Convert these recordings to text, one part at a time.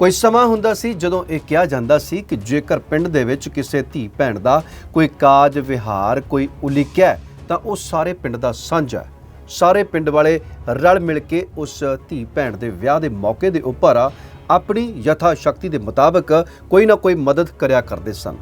ਕੋਈ ਸਮਾਂ ਹੁੰਦਾ ਸੀ ਜਦੋਂ ਇਹ ਕਿਹਾ ਜਾਂਦਾ ਸੀ ਕਿ ਜੇਕਰ ਪਿੰਡ ਦੇ ਵਿੱਚ ਕਿਸੇ ਧੀ ਭੈਣ ਦਾ ਕੋਈ ਕਾਜ, ਵਿਹਾਰ, ਕੋਈ ਉਲੀਕਿਆ ਤਾਂ ਉਹ ਸਾਰੇ ਪਿੰਡ ਦਾ ਸਾਂਝਾ ਹੈ। ਸਾਰੇ ਪਿੰਡ ਵਾਲੇ ਰਲ ਮਿਲ ਕੇ ਉਸ ਧੀ ਭੈਣ ਦੇ ਵਿਆਹ ਦੇ ਮੌਕੇ ਦੇ ਉੱਪਰ ਆਪਣੀ ਯਥਾ ਸ਼ਕਤੀ ਦੇ ਮੁਤਾਬਕ ਕੋਈ ਨਾ ਕੋਈ ਮਦਦ ਕਰਿਆ ਕਰਦੇ ਸਨ।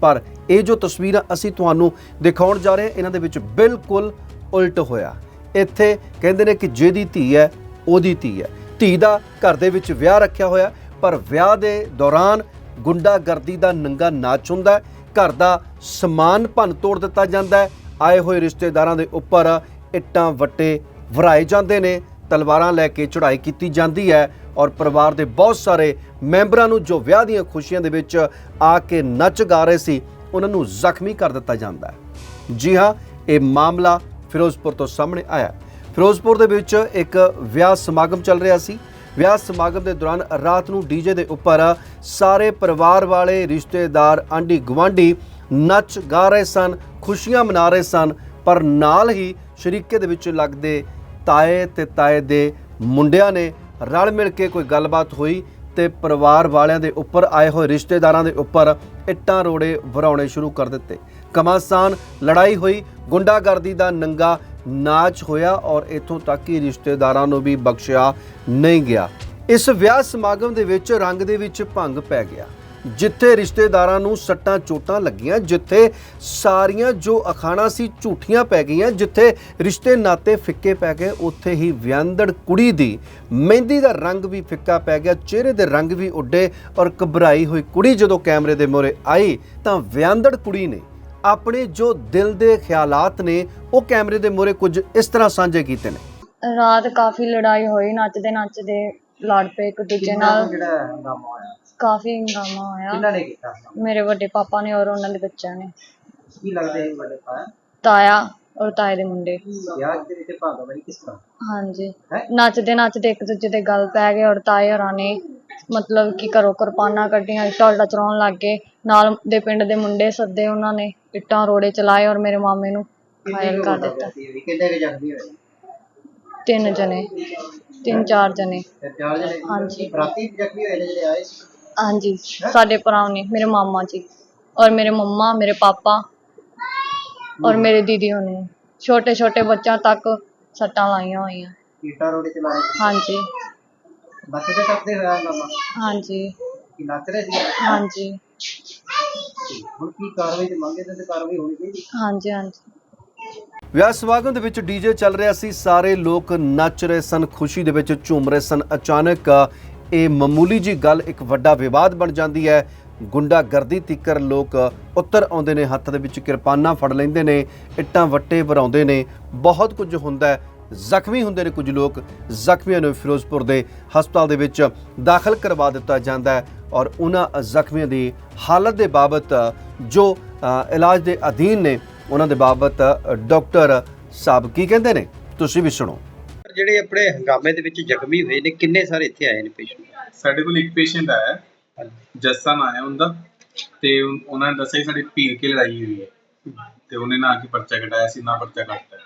ਪਰ ਇਹ ਜੋ ਤਸਵੀਰਾਂ ਅਸੀਂ ਤੁਹਾਨੂੰ ਦਿਖਾਉਣ ਜਾ ਰਹੇ ਇਹਨਾਂ ਦੇ ਵਿੱਚ ਬਿਲਕੁਲ ਉਲਟ ਹੋਇਆ। ਇੱਥੇ ਕਹਿੰਦੇ ਨੇ ਕਿ ਜਿਹਦੀ ਧੀ ਹੈ, ਉਹਦੀ ਧੀ ਹੈ। ਧੀ ਦਾ ਘਰ ਦੇ ਵਿੱਚ ਵਿਆਹ ਰੱਖਿਆ ਹੋਇਆ ਪਰ ਵਿਆਹ ਦੇ ਦੌਰਾਨ ਗੁੰਡਾਗਰਦੀ ਦਾ ਨੰਗਾ ਨਾਚ ਹੁੰਦਾ ਹੈ। ਘਰ ਦਾ ਸਮਾਨ ਭੰਨ ਤੋੜ ਦਿੱਤਾ ਜਾਂਦਾ ਹੈ। ਆਏ ਹੋਏ ਰਿਸ਼ਤੇਦਾਰਾਂ ਦੇ ਉੱਪਰ ਇੱਟਾਂ, ਵੱਟੇ ਵਰਾਏ ਜਾਂਦੇ ਨੇ। ਤਲਵਾਰਾਂ ਲੈ ਕੇ ਚੜ੍ਹਾਈ ਕੀਤੀ ਜਾਂਦੀ ਹੈ ਔਰ ਪਰਿਵਾਰ ਦੇ ਬਹੁਤ ਸਾਰੇ ਮੈਂਬਰਾਂ ਨੂੰ ਜੋ ਵਿਆਹ ਦੀਆਂ ਖੁਸ਼ੀਆਂ ਦੇ ਵਿੱਚ ਆ ਕੇ ਨੱਚ ਗਾ ਰਹੇ ਸੀ, ਉਹਨਾਂ ਨੂੰ ਜ਼ਖਮੀ ਕਰ ਦਿੱਤਾ ਜਾਂਦਾ ਹੈ। ਜੀ ਹਾਂ, ਇਹ ਮਾਮਲਾ ਫਿਰੋਜ਼ਪੁਰ ਤੋਂ ਸਾਹਮਣੇ ਆਇਆ ਫਿਰੋਜ਼ਪੁਰ ਦੇ ਵਿੱਚ ਇੱਕ ਵਿਆਹ ਸਮਾਗਮ ਚੱਲ ਰਿਹਾ ਸੀ। ਵਿਆਹ ਸਮਾਗਮ ਦੇ ਦੌਰਾਨ ਰਾਤ ਨੂੰ ਡੀਜੇ ਦੇ ਉੱਪਰ ਸਾਰੇ ਪਰਿਵਾਰ ਵਾਲੇ, ਰਿਸ਼ਤੇਦਾਰ, ਆਂਢੀ ਗੁਆਂਢੀ ਨੱਚ ਗਾ ਰਹੇ ਸਨ, ਖੁਸ਼ੀਆਂ ਮਨਾ ਰਹੇ ਸਨ, ਪਰ ਨਾਲ ਹੀ ਸ਼ਰੀਕੇ ਦੇ ਵਿੱਚ ਲੱਗਦੇ ਤਾਏ ਤੇ ਤਾਏ ਦੇ ਮੁੰਡਿਆਂ ਨੇ ਰਲ ਮਿਲ ਕੇ ਕੋਈ ਗੱਲਬਾਤ ਹੋਈ ਤੇ ਪਰਿਵਾਰ ਵਾਲਿਆਂ ਦੇ ਉੱਪਰ ਆਏ ਹੋਏ ਰਿਸ਼ਤੇਦਾਰਾਂ ਦੇ ਉੱਪਰ ਇੱਟਾਂ ਰੋੜੇ ਵਰਾਉਣੇ ਸ਼ੁਰੂ ਕਰ ਦਿੱਤੇ। ਕਮਾਸਾਨ ਲੜਾਈ ਹੋਈ, ਗੁੰਡਾਗਰਦੀ ਦਾ ਨੰਗਾ ਨਾਚ ਹੋਇਆ ਔਰ ਇਥੋਂ ਤੱਕ ਕਿ ਰਿਸ਼ਤੇਦਾਰਾਂ ਨੂੰ ਵੀ ਬਖਸ਼ਿਆ ਨਹੀਂ ਗਿਆ। ਇਸ ਵਿਆਹ ਸਮਾਗਮ ਦੇ ਵਿੱਚ ਰੰਗ ਦੇ ਵਿੱਚ ਭੰਗ ਪੈ ਗਿਆ। ਜਿੱਥੇ ਰਿਸ਼ਤੇਦਾਰਾਂ ਨੂੰ ਸੱਟਾਂ ਚੋਟਾਂ ਲੱਗੀਆਂ, ਜਿੱਥੇ ਸਾਰੀਆਂ ਜੋ ਅਖਾਣਾ ਸੀ ਝੂਠੀਆਂ ਪੈ ਗਈਆਂ, ਜਿੱਥੇ ਰਿਸ਼ਤੇ ਨਾਤੇ ਫਿੱਕੇ ਪੈ ਗਏ, ਉੱਥੇ ਹੀ ਵਿਆਂਦੜ ਕੁੜੀ ਦੀ ਮਹਿੰਦੀ ਦਾ ਰੰਗ ਵੀ ਫਿੱਕਾ ਪੈ ਗਿਆ, ਚਿਹਰੇ ਦੇ ਰੰਗ ਵੀ ਉੱਡੇ ਔਰ ਘਬਰਾਈ ਹੋਈ ਕੁੜੀ ਜਦੋਂ ਕੈਮਰੇ ਦੇ ਮੂਹਰੇ ਆਈ ਤਾਂ ਵਿਆਂਦੜ ਕੁੜੀ ਨੇ ਆਪਣੇ ਜੋ ਦਿਲ ਦੇ ਖਿਆਲਾਤ ਨੇ ਉਹ ਕੈਮਰੇ ਦੇ ਮੂਹਰੇ ਕੁਝ ਇਸ ਤਰ੍ਹਾਂ ਸਾਂਝੇ ਕੀਤੇ ਨੇ। ਰਾਤ ਕਾਫੀ ਲੜਾਈ ਹੋਈ ਨੱਚਦੇ ਨੱਚਦੇ ਲੜ ਪਏ ਇੱਕ ਦੂਜੇ ਨਾਲ। ਜਿਹੜਾ ਹੰਗਾਮਾ ਹੋਇਆ? ਕਾਫੀ ਹੰਗਾਮਾ ਹੋਇਆ। ਕਿਹਨਾਂ ਨੇ ਕੀਤਾ ਮੇਰੇ ਵੱਡੇ ਪਾਪਾ ਨੇ ਔਰ ਉਹਨਾਂ ਦੇ ਬੱਚਿਆਂ ਨੇ। ਕੀ ਲੱਗਦੇ ਹੈ ਵੱਡੇ ਪਾ ਤਾਇਆ ਔਰ ਤਾਏ ਦੇ ਮੁੰਡੇ। ਵਿਆਹ ਦੇ ਵਿੱਚ ਭਾਗਾ ਬਣੀ ਕਿਸ ਤਰ੍ਹਾਂ? ਹਾਂਜੀ? ਨੱਚਦੇ ਨੱਚਦੇ ਇੱਕ ਦੂਜੇ ਦੇ ਗੱਲ ਪੈ ਗਏ ਔਰ ਤਾਏ ਹੋਰਾਂ ਨੇ ਮਤਲਬ ਕਿ ਘਰੋਂ ਕਿਰਪਾਨਾਂ ਕੱਢੀਆਂ ਇੱਟਾਂ ਉੱਟਾਂ ਚਲਾਉਣ ਲੱਗ ਗਏ। ਨਾਲ ਦੇ ਪਿੰਡ ਦੇ ਮੁੰਡੇ ਸੱਦੇ ਉਹਨਾਂ ਨੇ ਇੱਟਾਂ ਰੋੜੇ ਚਲਾਏ ਔਰ ਮੇਰੇ ਮਾਮੇ ਨੂੰ ਘਾਇਲ ਕਰ ਦਿੱਤਾ। ਸੀ ਕਿੰਨੇ ਕੁ ਜ਼ਖਮੀ ਹੋਏ? ਤਿੰਨ ਜਣੇ। ਤਿੰਨ ਚਾਰ ਜਣੇ। ਤੇ ਚਾਰ ਜਣੇ? ਹਾਂਜੀ। ਰਾਤੀ ਵੀ ਜ਼ਖਮੀ ਹੋਏ ਨੇ ਜਿਹੜੇ ਆਏ ਸੀ? ਹਾਂਜੀ ਸਾਡੇ ਭਰਾ ਨੇ ਮੇਰੇ ਮਾਮਾ ਜੀ। ਔਰ ਮੇਰੇ ਮੰਮਾ ਮੇਰੇ ਪਾਪਾ ਔਰ ਮੇਰੇ ਦੀਦੀ ਹੋਣੇ। ਛੋਟੇ ਛੋਟੇ ਬੱਚਿਆਂ ਤੱਕ ਸੱਟਾਂ ਲਾਈਆਂ ਹੋਈਆਂ। ਰੋੜੇ ਹਾਂਜੀ। ਸੀ ਨੱਚਦੇ ਟੱਪਦੇ ਹੋਇਆ ਹੰਗਾਮਾ ਹਾਂਜੀ। ਕੀ ਨੱਚ ਰਹੇ ਸੀ? ਹਾਂਜੀ। ਹੁਣ ਕੀ ਕਾਰਵਾਈ ਤੇ ਮੰਗੇ ਤੇ ਕਾਰਵਾਈ ਹੋਣੀ ਚਾਹੀਦੀ? ਹਾਂਜੀ ਹਾਂਜੀ। ਵਿਆਹ ਸਮਾਗਮ ਦੇ ਵਿੱਚ ਡੀਜੇ ਚੱਲ ਰਿਹਾ ਸੀ ਸਾਰੇ ਲੋਕ ਨੱਚ ਰਹੇ ਸਨ ਖੁਸ਼ੀ ਦੇ ਵਿੱਚ ਝੂਮ ਰਹੇ ਸਨ। ਅਚਾਨਕ ਇਹ ਮਾਮੂਲੀ ਜੀ ਗੱਲ ਇੱਕ ਵੱਡਾ ਵਿਵਾਦ ਬਣ ਜਾਂਦੀ ਹੈ। ਗੁੰਡਾਗਰਦੀ ਤਿੱਕਰ ਲੋਕ ਉੱਤਰ ਆਉਂਦੇ ਨੇ ਹੱਥ ਦੇ ਵਿੱਚ ਕਿਰਪਾਨਾਂ ਫੜ ਲੈਂਦੇ ਨੇ ਇੱਟਾਂ ਵੱਟੇ ਭਰਾਉਂਦੇ ਨੇ। ਬਹੁਤ ਕੁਝ ਹੁੰਦਾ ਹੈ। ਜ਼ਖਮੀ ਹੁੰਦੇ ਨੇ ਕੁਝ ਲੋਕ। ਜ਼ਖਮੀਆਂ ਨੂੰ ਫਿਰੋਜ਼ਪੁਰ ਦੇ ਹਸਪਤਾਲ ਦੇ ਵਿੱਚ ਦਾਖਲ ਕਰਵਾ ਦਿੱਤਾ ਜਾਂਦਾ ਹੈ ਔਰ ਉਹਨਾਂ ਜ਼ਖਮੀਆਂ ਦੀ ਹਾਲਤ ਦੇ ਬਾਬਤ ਜੋ ਇਲਾਜ ਦੇ ਅਧੀਨ ਨੇ ਉਹਨਾਂ ਦੇ ਬਾਬਤ ਡਾਕਟਰ ਸਾਹਿਬ ਕੀ ਕਹਿੰਦੇ ਨੇ? ਤੁਸੀਂ ਵੀ ਸੁਣੋ। ਜਿਹੜੇ ਆਪਣੇ ਹੰਗਾਮੇ ਦੇ ਵਿੱਚ ਜ਼ਖਮੀ ਹੋਏ ਨੇ ਕਿੰਨੇ ਸਾਰੇ ਇੱਥੇ ਆਏ ਨੇ ਪੇਸ਼ੈਂਟ ਸਾਡੇ ਕੋਲ ਇੱਕ ਪੇਸ਼ੈਂਟ ਆਇਆ ਹੈ। ਜੱਸਾ ਨਾਂ ਹੈ ਉਹਦਾ। ਤੇ ਉਹਨਾਂ ਨੇ ਦੱਸਿਆ ਸਾਡੀ ਪੀਰ ਕੇ ਲੜਾਈ ਹੋਈ ਹੈ। ਤੇ ਉਹਨੇ ਨਾ ਕਿ ਪਰਚਾ ਕਟਾਇਆ ਸੀ ਨਾ ਪਰਚਾ ਕੱਟਤਾ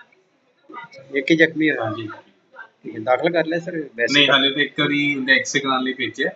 ਇੱਕ ਹੀ ਜ਼ਖਮੀ ਹੋਇਆ ਹਾਂਜੀ। ਠੀਕ ਹੈ ਦਾਖਲ ਕਰ ਲਿਆ ਸਰ ਵੈਸੇ ਨਹੀਂ ਹਾਲੇ ਤਾਂ ਇੱਕ ਵਾਰੀ ਐਕਸਰੇ ਕਰਾਉਣ ਲਈ ਭੇਜਿਆ।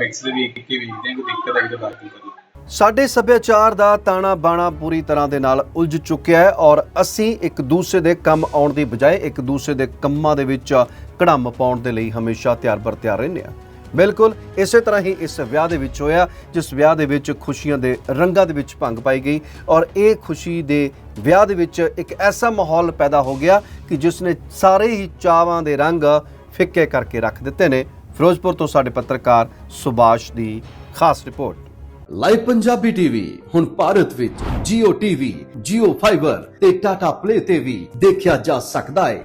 ਐਕਸਰੇ ਵੇਖ ਕੇ ਵੇਖਦੇ ਹਾਂ ਕੋਈ ਦਿੱਕਤ ਆਈ ਤਾਂ ਦਾਖਲ ਕਰੀਏ ਸਾਡੇ ਸੱਭਿਆਚਾਰ ਦਾ ਤਾਣਾ ਬਾਣਾ ਪੂਰੀ ਤਰ੍ਹਾਂ ਦੇ ਨਾਲ ਉਲਝ ਚੁੱਕਿਆ ਹੈ ਔਰ ਅਸੀਂ ਇੱਕ ਦੂਸਰੇ ਦੇ ਕੰਮ ਆਉਣ ਦੀ ਬਜਾਏ ਇੱਕ ਦੂਸਰੇ ਦੇ ਕੰਮਾਂ ਦੇ ਵਿੱਚ ਕੜੰਮ ਪਾਉਣ ਦੇ ਲਈ ਹਮੇਸ਼ਾ ਤਿਆਰ ਬਰ ਤਿਆਰ ਰਹਿੰਦੇ ਹਾਂ। ਬਿਲਕੁਲ ਇਸੇ ਤਰ੍ਹਾਂ ਹੀ ਇਸ ਵਿਆਹ ਦੇ ਵਿੱਚ ਹੋਇਆ ਜਿਸ ਵਿਆਹ ਦੇ ਵਿੱਚ ਖੁਸ਼ੀਆਂ ਦੇ ਰੰਗਾਂ ਦੇ ਵਿੱਚ ਭੰਗ ਪਾਈ ਗਈ ਔਰ ਇਹ ਖੁਸ਼ੀ ਦੇ ਵਿਆਹ ਦੇ ਵਿੱਚ ਇੱਕ ਐਸਾ ਮਾਹੌਲ ਪੈਦਾ ਹੋ ਗਿਆ ਕਿ ਜਿਸ ਨੇ ਸਾਰੇ ਹੀ ਚਾਵਾਂ ਦੇ ਰੰਗ ਫਿੱਕੇ ਕਰਕੇ ਰੱਖ ਦਿੱਤੇ ਨੇ। ਫਿਰੋਜ਼ਪੁਰ ਤੋਂ ਸਾਡੇ ਪੱਤਰਕਾਰ ਸੁਭਾਸ਼ ਦੀ ਖਾਸ ਰਿਪੋਰਟ। ਲਾਈਵ ਪੰਜਾਬੀ ਟੀਵੀ ਹੁਣ ਭਾਰਤ ਵਿੱਚ Jio TV, Jio Fiber ਤੇ Tata Play ਤੇ ਵੀ ਦੇਖਿਆ ਜਾ ਸਕਦਾ ਹੈ।